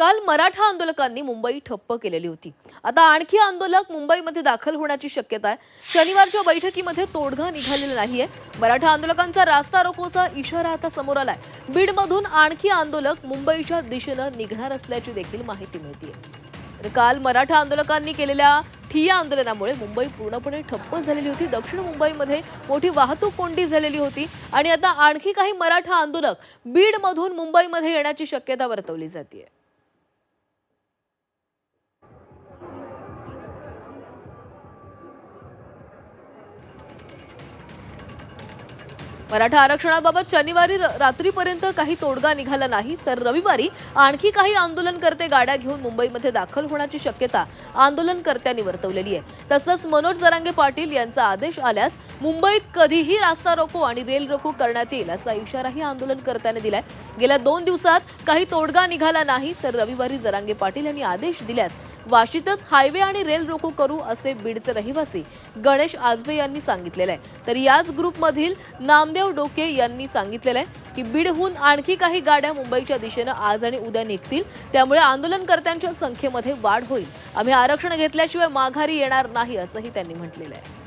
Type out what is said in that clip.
काल मराठा आंदोलकांनी मुंबई ठप्प केलेली होती. आता आणखी आंदोलक मुंबईमध्ये दाखल होण्याची शक्यता आहे. शनिवारच्या बैठकीमध्ये तोडगा निघालेला नाहीये. मराठा आंदोलकांचा रास्ता रोकोचा इशारा आता समोर आलाय. बीडमधून आणखी आंदोलक मुंबईच्या दिशेनं निघणार असल्याची देखील माहिती मिळते तर काल मराठा आंदोलकांनी केलेल्या ठिया आंदोलनामुळे मुंबई पूर्णपणे ठप्प झालेली होती. दक्षिण मुंबईमध्ये मोठी वाहतूक कोंडी झालेली होती. आणि आता आणखी काही मराठा आंदोलक बीडमधून मुंबईमध्ये येण्याची शक्यता वर्तवली जाते मराठा आरक्षणाबाबत शनिवारी रात्रीपर्यंत काही तोडगा निघाला नाही तर रविवारी आणखी काही आंदोलनकर्ते गाड्या घेऊन मुंबईमध्ये दाखल होण्याची शक्यता आंदोलनकर्त्यांनी वर्तवलेली आहे. तसंच मनोज जरांगे पाटील यांचा आदेश आल्यास मुंबईत कधीही रास्ता रोको आणि रेल रोको करण्यात येईल असा इशाराही आंदोलनकर्त्यांनी दिलाय. गेल्या दोन दिवसात काही तोडगा निघाला नाही तर रविवारी जरांगे पाटील यांनी आदेश दिल्यास वाशीतच हायवे आणि रेल रोको करू असे बीडचे रहिवासी गणेश आजबे यांनी सांगितलेलं आहे. तर याच ग्रुपमधील नामदेव डोके यांनी सांगितलेलं आहे की बीडहून आणखी काही गाड्या मुंबईच्या दिशेनं आज आणि उद्या निघतील. त्यामुळे आंदोलनकर्त्यांच्या संख्येमध्ये वाढ होईल. आम्ही आरक्षण घेतल्याशिवाय माघारी येणार नाही असंही त्यांनी म्हटलेलं आहे.